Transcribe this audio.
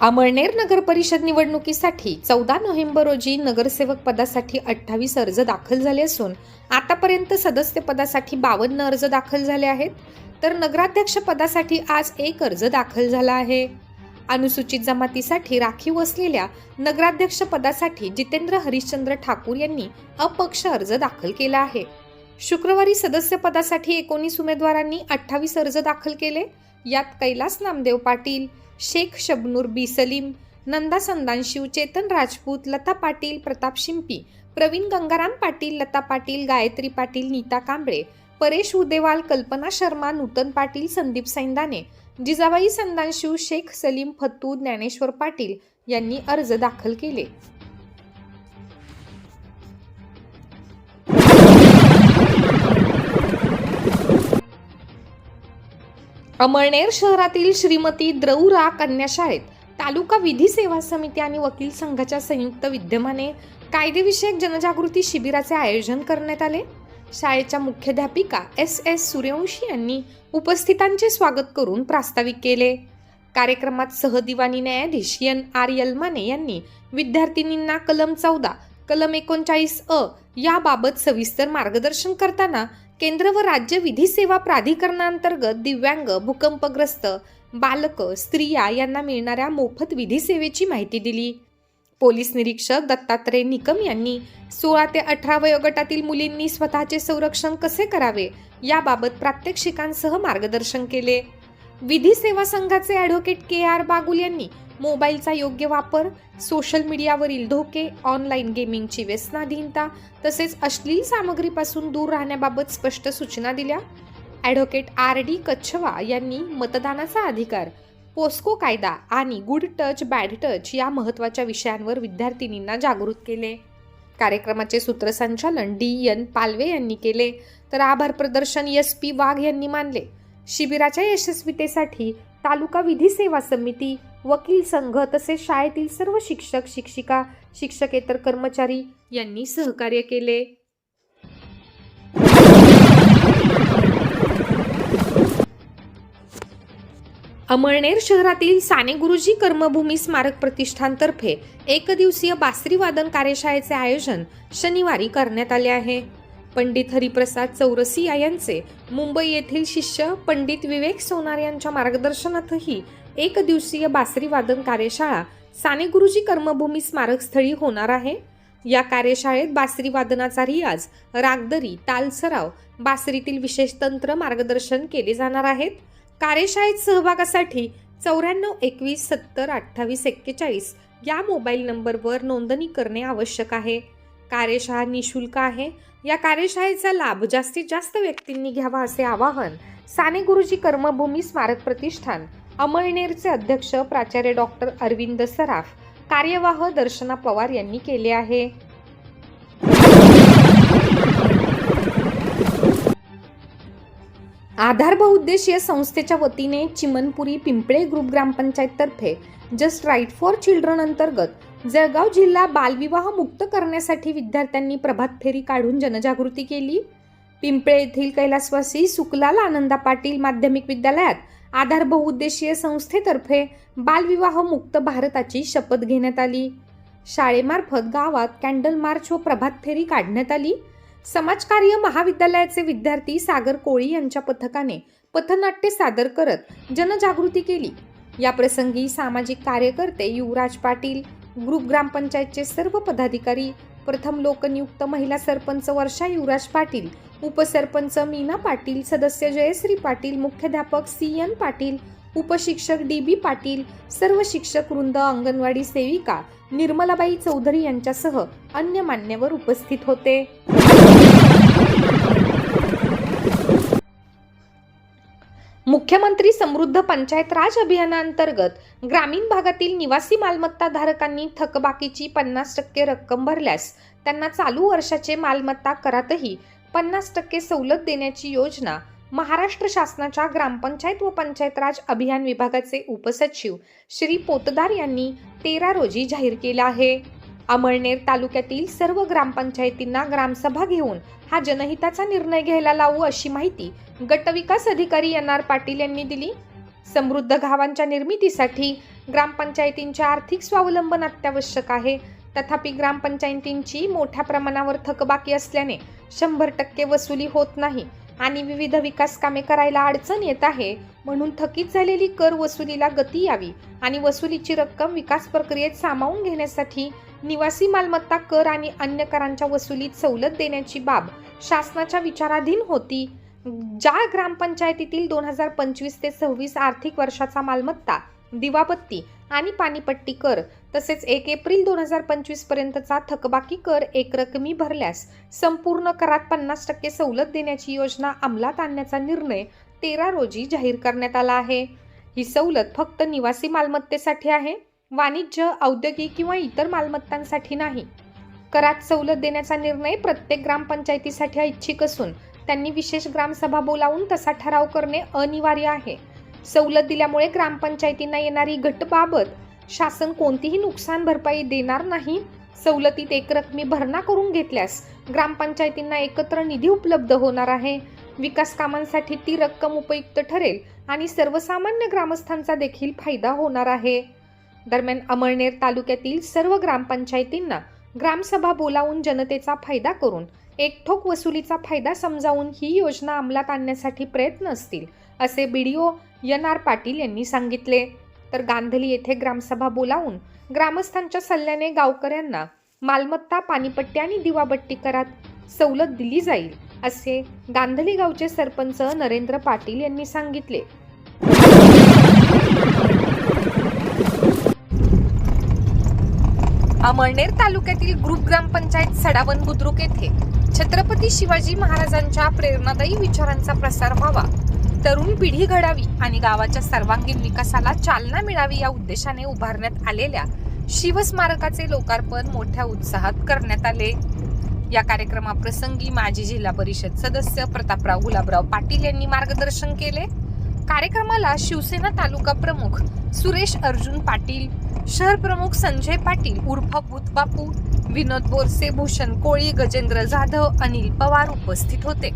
अमळनेर नगर परिषद निवडणुकीसाठी चौदा नोव्हेंबर रोजी नगरसेवक पदासाठी अठ्ठावीस अर्ज दाखल झाले असून आतापर्यंत सदस्य पदासाठी बावन्न अर्ज दाखल झाले आहेत. तर नगराध्यक्ष पदासाठी आज एक अर्ज दाखल झाला आहे. अनुसूचित जमातीसाठी राखीव असलेल्या नगराध्यक्ष पदासाठी जितेंद्र हरिश्चंद्र ठाकूर यांनी अपक्ष अर्ज दाखल केला आहे. शुक्रवारी सदस्य पदासाठी एकोणीस उमेदवारांनी अठ्ठावीस अर्ज दाखल केले. यात कैलास नामदेव पाटील शेख शबनूर बी सलीम नंदा संदानशिव चेतन राजपूत लता पाटील प्रताप शिंपी प्रवीण गंगाराम पाटील लता पाटील गायत्री पाटील नीता कांबळे परेश उदेवाल कल्पना शर्मा नूतन पाटील संदीप सैंदाने जिजाबाई संदानशिव शेख सलीम फत्तू ज्ञानेश्वर पाटील यांनी अर्ज दाखल केले. अमळनेर शहरातील श्रीमती द्रौरा कन्याशाळेत तालुका विधी सेवा समिती आणि वकील संघाच्या संयुक्त विद्यमाने कायदेविषयक जनजागृती शिबिराचे आयोजन करण्यात आले. शाळेच्या मुख्याध्यापिका एस एस सूर्यवंशी यांनी उपस्थितांचे स्वागत करून प्रास्ताविक केले. कार्यक्रमात सहदिवानी न्यायाधीश एन आर यलमाने यांनी विद्यार्थिनींना कलम चौदा कलम एकोणचाळीस अ याबाबत सविस्तर मार्गदर्शन करताना केंद्र व राज्य विधी सेवा प्राधिकरणांतर्गत दिव्यांग भूकंपग्रस्त बालक स्त्रिया यांना मिळणाऱ्या मोफत विधी सेवेची माहिती दिली. पोलीस निरीक्षक दत्तात्रय निकम यांनी सोळा ते अठरा वयोगटातील मुलींनी स्वतःचे संरक्षण कसे करावे याबाबत प्रात्यक्षिकांसह मार्गदर्शन केले. विधी सेवा संघाचे ॲडव्होकेट के आर बागुल यांनी मोबाईलचा योग्य वापर सोशल मीडियावरील धोके ऑनलाईन गेमिंगची व्यसनाधीनता तसेच अश्लील सामग्रीपासून दूर राहण्याबाबत स्पष्ट सूचना दिल्या. ॲडव्होकेट आर डी कच्छवा यांनी मतदानाचा अधिकार पोस्को कायदा आणि गुड टच बॅड टच या महत्त्वाच्या विषयांवर विद्यार्थिनींना जागृत केले. कार्यक्रमाचे सूत्रसंचालन डी एन पालवे यांनी केले. तर आभार प्रदर्शन एस पी वाघ यांनी मानले. शिबिराच्या यशस्वीतेसाठी तालुका विधी सेवा समिती वकील संघ तसेच शाळेतील सर्व शिक्षक शिक्षिका शिक्षकेतर कर्मचारी यांनी सहकार्य केले. अमळनेर शहरातील साने गुरुजी कर्मभूमी स्मारक प्रतिष्ठानतर्फे एक दिवसीय बासरी वादन कार्यशाळेचे आयोजन शनिवारी करण्यात आले आहे. पंडित हरिप्रसाद चौरसिया यांचे मुंबई येथील शिष्य पंडित विवेक सोनार यांच्या मार्गदर्शनातही एक दिवसीय बासरी वादन कार्यशाळा साने गुरुजी कर्मभूमी स्मारकस्थळी होणार आहे. या कार्यशाळेत बासरी वादनाचा रियाज रागदरी ताल सराव बासरीतील विशेष तंत्र मार्गदर्शन केले जाणार आहेत. कार्यशाळेत सहभागासाठी चौऱ्याण्णव एकवीस सत्तर अठ्ठावीस एक्केचाळीस या मोबाईल नंबरवर नोंदणी करणे आवश्यक आहे. कार्यशाळा निशुल्क आहे. या कार्यशाळेचा लाभ जास्तीत जास्त व्यक्तींनी घ्यावा असे आवाहन साने गुरुजी कर्मभूमी स्मारक प्रतिष्ठान अमळनेरचे अध्यक्ष प्राचार्य डॉक्टर अरविंद सराफ कार्यवाह दर्शना पवार यांनी केले आहे. आधार बहुउद्देशीय संस्थेच्या वतीने चिमनपुरी पिंपळे ग्रुप ग्रामपंचायततर्फे जस्ट राईट फॉर चिल्ड्रन अंतर्गत जळगाव जिल्हा बालविवाह मुक्त करण्यासाठी विद्यार्थ्यांनी प्रभात फेरी काढून जनजागृती केली. पिंपळे येथील कैलासवासी सुकलाल आनंदा पाटील माध्यमिक विद्यालयात आधार बहुउद्देशीय संस्थेतर्फे बालविवाह मुक्त भारताची शपथ घेण्यात आली. शाळेमार्फत गावात कॅन्डल मार्च व प्रभात फेरी काढण्यात आली. समाजकार्य महाविद्यालयाचे विद्यार्थी सागर कोळी यांच्या पथकाने पथनाट्य सादर करत जनजागृती केली. या प्रसंगी सामाजिक कार्यकर्ते युवराज पाटील ग्रुप ग्रामपंचायतचे सर्व पदाधिकारी प्रथम लोकनियुक्त महिला सरपंच वर्षा युवराज पाटील उपसरपंच मीना पाटील सदस्य जयश्री पाटील मुख्याध्यापक सी एन पाटील उपशिक्षक डी बी पाटील सर्व शिक्षक वृंद अंगणवाडी सेविका निर्मलाबाई चौधरी यांच्यासह अन्य मान्यवर उपस्थित होते. मुख्यमंत्री समृद्ध पंचायत राज अभियानांतर्गत ग्रामीण भागातील निवासी मालमत्ता धारकांनी थकबाकीची पन्नास टक्के रक्कम भरल्यास त्यांना चालू वर्षाचे मालमत्ता करातही पन्नास टक्के सवलत देण्याची योजना महाराष्ट्र शासनाच्या ग्रामपंचायत व पंचायत राज अभियान विभागाचे उपसचिव श्री पोतदार यांनी तेरा रोजी जाहीर केला आहे. अमळनेर तालुक्यातील सर्व ग्रामपंचायतींना ग्रामसभा घेऊन हा जनहिताचा निर्णय घ्यायला लावू अशी माहिती गटविकास अधिकारी एन आर पाटील यांनी दिली. समृद्ध गावांच्या निर्मितीसाठी ग्रामपंचायतींचे आर्थिक स्वावलंबन अत्यावश्यक आहे. तथापि ग्रामपंचायतींची मोठ्या प्रमाणावर थकबाकी असल्याने शंभर टक्के वसुली होत नाही आणि विविध विकास कामे करायला अडचण येत आहे म्हणून थकीत झालेली कर वसुलीला गती यावी आणि वसुलीची रक्कम विकास प्रक्रियेत सामावून घेण्यासाठी निवासी मालमत्ता कर आणि अन्य करांच्या वसुलीत सवलत देण्याची बाब शासनाच्या विचाराधीन होती. ज्या ग्रामपंचायतीतील दोन हजार पंचवीस ते सव्वीस आर्थिक वर्षाचा मालमत्ता दिवाबत्ती आणि पाणीपट्टी कर. तसेच एक एप्रिल दोन हजार पंचवीस पर्यंतचा थकबाकी कर. एकरकमी भरल्यास संपूर्ण करात पन्नास टक्के सवलत देण्याची योजना अंमलात आणण्याचा निर्णय तेरा रोजी जाहीर करण्यात आला आहे. ही सवलत फक्त निवासी मालमत्तेसाठी आहे वाणिज्य औद्योगिक किंवा इतर मालमत्तांसाठी नाही. करात सवलत देण्याचा निर्णय प्रत्येक ग्रामपंचायतीसाठी ऐच्छिक असून त्यांनी विशेष ग्रामसभा बोलावून तसा ठराव करणे अनिवार्य आहे. सवलत दिल्यामुळे ग्रामपंचायतींना येणारी घटबाबत शासन कोणतीही नुकसान भरपाई देणार नाही. सवलतीत एकरकमी भरणा करून घेतल्यास ग्रामपंचायतींना एकत्र निधी उपलब्ध होणार आहे. विकास कामांसाठी ती रक्कम उपयुक्त ठरेल आणि सर्वसामान्य ग्रामस्थांचा देखील फायदा होणार आहे. दरम्यान अमळनेर तालुक्यातील सर्व ग्रामपंचायतींना ग्रामसभा बोलावून जनतेचा फायदा करून एकठोक वसुलीचा फायदा समजावून ही योजना अंमलात आणण्यासाठी प्रयत्न असतील असे B D O N R Patil यांनी सांगितले. तर गांधली येथे ग्रामसभा बोलावून ग्रामस्थांच्या सल्ल्याने गावकऱ्यांना मालमत्ता पाणीपट्टी आणि दिवाबट्टी करात सवलत दिली जाईल असे गांधली गावचे सरपंच नरेंद्र पाटील यांनी सांगितले. अमळनेर तालुक्यातील ग्रुप ग्रामपंचायत सडावन बुद्रुक येथे छत्रपती शिवाजी महाराजांच्या प्रेरणादायी विचारांचा प्रसार व्हावा. तरुण पिढी घडावी आणि गावाच्या सर्वांगीण विकासाला चालना मिळावी या उद्देशाने उभारण्यात आलेल्या शिवस्मारकाचे लोकार्पण मोठ्या उत्साहात करण्यात आले. या कार्यक्रमाप्रसंगी माजी जिल्हा परिषद सदस्य प्रतापराव गुलाबराव पाटील यांनी मार्गदर्शन केले. कार्यक्रमाला शिवसेना तालुका प्रमुख सुरेश अर्जुन पाटील शहर प्रमुख संजय पाटील उर्फ बुतबापू विनोद बोरसे भूषण कोळी गजेंद्र जाधव अनिल पवार उपस्थित होते.